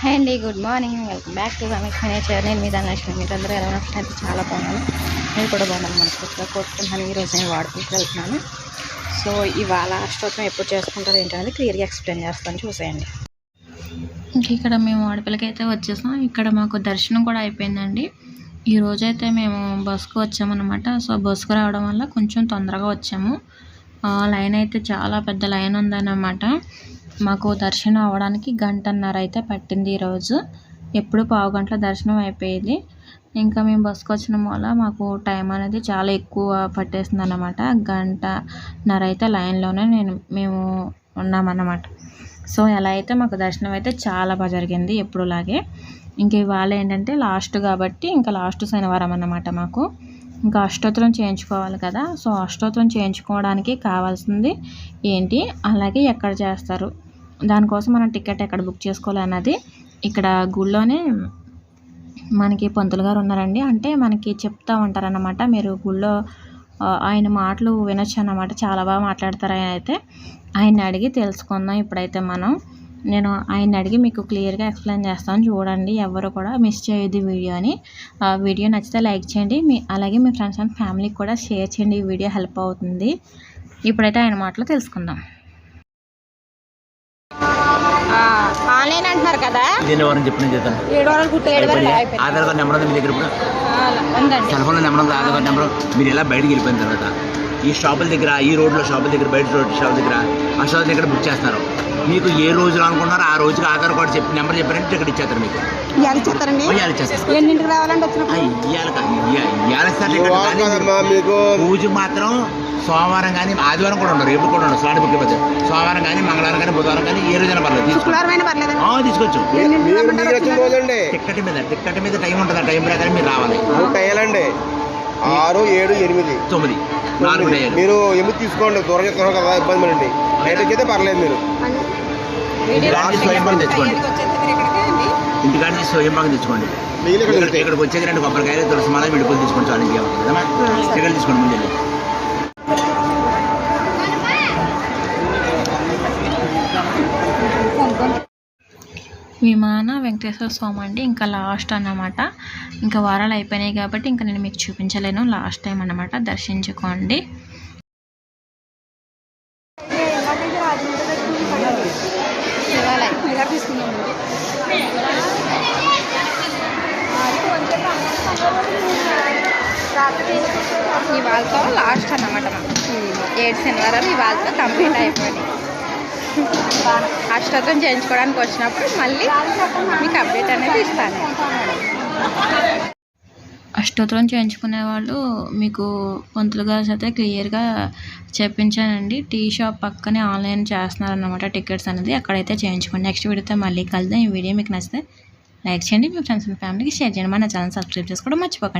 Hi అండి good morning. Welcome back to Ramesh nature నేను మీ ధనలక్ష్మి. మీరు అందరూ ఎలా ఉన్నట్టు చాలా బాగున్నాను. నేను కూడా బాగున్నాను. మనస్ఫూర్తిగా కోరుకుంటున్నాను. ఈరోజు నేను వాడుకుంటూ వెళ్తున్నాను. సో ఇవాళ అష్టోత్తరం ఎప్పుడు చేసుకుంటారో ఏంటనేది క్లియర్గా ఎక్స్ప్లెయిన్ చేస్తాను. చూసేయండి. ఇంక ఇక్కడ మేము వాడపల్లికి వచ్చేసాం. ఇక్కడ మాకు దర్శనం కూడా అయిపోయిందండి. ఈ రోజైతే మేము బస్సుకు వచ్చామన్నమాట. సో బస్సుకు రావడం వల్ల కొంచెం తొందరగా వచ్చాము. లైన్ అయితే చాలా పెద్ద లైన్ ఉందన్నమాట. మాకు దర్శనం అవ్వడానికి గంటన్నర అయితే పట్టింది ఈరోజు ఎప్పుడు పావు గంటల దర్శనం అయిపోయేది. ఇంకా మేము బస్సుకు వచ్చిన వల్ల మాకు టైం అనేది చాలా ఎక్కువ పట్టేసింది అనమాట గంటన్నర అయితే లైన్లోనే నేను మేము ఉన్నామన్నమాట. సో ఎలా అయితే మాకు దర్శనం అయితే చాలా బాగా జరిగింది ఎప్పుడులాగే. ఇంక ఇవాళ ఏంటంటే లాస్ట్ కాబట్టి ఇంకా లాస్ట్ శనివారం అన్నమాట మాకు. ఇంకా అష్టోత్తరం చేయించుకోవాలి కదా సో అష్టోత్తరం చేయించుకోవడానికి కావాల్సింది ఏంటి? అలాగే ఎక్కడ చేస్తారు? దానికోసం మనం టికెట్ ఎక్కడ బుక్ చేసుకోవాలన్నది ఇక్కడ గుళ్ళోనే మనకి పంతులు గారు ఉన్నారండి. అంటే మనకి చెప్తా ఉంటారన్నమాట మీరు గుళ్ళో ఆయన మాటలు వినొచ్చు అన్నమాట. చాలా బాగా మాట్లాడతారు ఆయన అయితే. ఆయన్ని అడిగి తెలుసుకుందాం ఇప్పుడైతే మనం. నేను ఆయన్ని అడిగి మీకు క్లియర్గా ఎక్స్ప్లెయిన్ చేస్తాను. చూడండి ఎవరు కూడా మిస్ చేయొద్దు వీడియోని ఆ వీడియో నచ్చితే లైక్ చేయండి. మీ అలాగే మీ ఫ్రెండ్స్ అండ్ ఫ్యామిలీకి కూడా షేర్ చేయండి. ఈ వీడియో హెల్ప్ అవుతుంది. ఇప్పుడైతే ఆయన మాటలు తెలుసుకుందాం. కదా? దీని వారం చెప్పిన చేద్దాం ఏడు ఏడు అయిపోయింది. ఆధార్ కార్డు నెంబర్ ఉంది మీ దగ్గర ఇప్పుడు ఉందండి. సెల్ ఫోన్లో నెంబర్ ఉంది ఆధార్ కార్డు నెంబర్. మీరు ఎలా బయటికి వెళ్ళిపోయిన తర్వాత? ఈ షాపుల దగ్గర ఈ రోడ్లో షాపుల దగ్గర బయట రోడ్ షాప్ దగ్గర ఆ షాప్ దగ్గర బుక్ చేస్తారు. మీకు ఏ రోజులో అనుకుంటున్నారో ఆ రోజుకి ఆధార్ కార్డు చెప్పి నెంబర్ చెప్పారంటే టికెట్ ఇచ్చేస్తారు మీకు. ఇవాళ ఇచ్చేస్తారండి? ఇవాళ ఇచ్చేస్తారు. ఎన్నింటికి రావాలండి వచ్చినప్పుడు? ఇవాళ ఇవాళ ఇస్తారు టికెట్ కానీ మీకు. పూజ మాత్రం సోమవారం కానీ ఆదివారం కూడా ఉండరు ఎప్పుడు కూడా ఉండరు స్లాట్ బుక్ అయిపోతే సోమవారం కానీ మంగళవారం కానీ బుధవారం కానీ ఏ రోజైనా పర్లేదు తీసుకోవచ్చు. టికెట్ మీద టికెట్ మీద టైం ఉంటుంది ఆ టైం ప్రకారం మీరు రావాలి. ఆరు ఏడు ఎనిమిది. తొమ్మిది. మీరు ఎనిమిది తీసుకోండి? దూరం చెప్తున్నారు కదా ఇబ్బంది పడండి. నైట్ వచ్చేస్తే పర్లేదు మీరు. ఇంటికాడ తెచ్చుకోండి. ఇంటికాడ నుంచి స్వయం పాకం తెచ్చుకోండి. మిగిలిన ఇక్కడ ఇక్కడ- ఇక్కడికి వచ్చేది రెండు కొబ్బరికాయలు తులసి మాల విడుపులు తీసుకొని చాలు కదమ్మా టికెట్ తీసుకోండి ముందు విమాన వెంకటేశ్వర స్వామి అండి. ఇంకా లాస్ట్ అన్నమాట. ఇంకా వారాలు అయిపోయినాయి కాబట్టి ఇంకా నేను మీకు చూపించలేను. లాస్ట్ టైం అన్నమాట. దర్శించుకోండి. ఇవాళతో లాస్ట్ అన్నమాట ఏడు శనివారం ఇవాళతో కంప్లీట్ అయిపోయింది అష్టోత్తరం చేయించుకోవడానికి వచ్చినప్పుడు మళ్ళీ మీకు అప్డేట్ అనేది ఇస్తాను. అష్టోత్తరం చేయించుకునే వాళ్ళు మీకు పంతులు గారు అయితే క్లియర్గా చెప్పించానండి. టీ షాప్ పక్కనే ఆన్లైన్ చేస్తున్నారన్నమాట టికెట్స్ అనేది. అక్కడైతే చేయించుకోండి. నెక్స్ట్ వీడియోతో మళ్ళీ కలుద్దాం. ఈ వీడియో మీకు నచ్చితే లైక్ చేయండి. మీ ఫ్రెండ్స్ అండ్ ఫ్యామిలీకి షేర్ చేయండి. మన ఛానల్ సబ్స్క్రైబ్ చేసుకోవడం మర్చిపోకండి.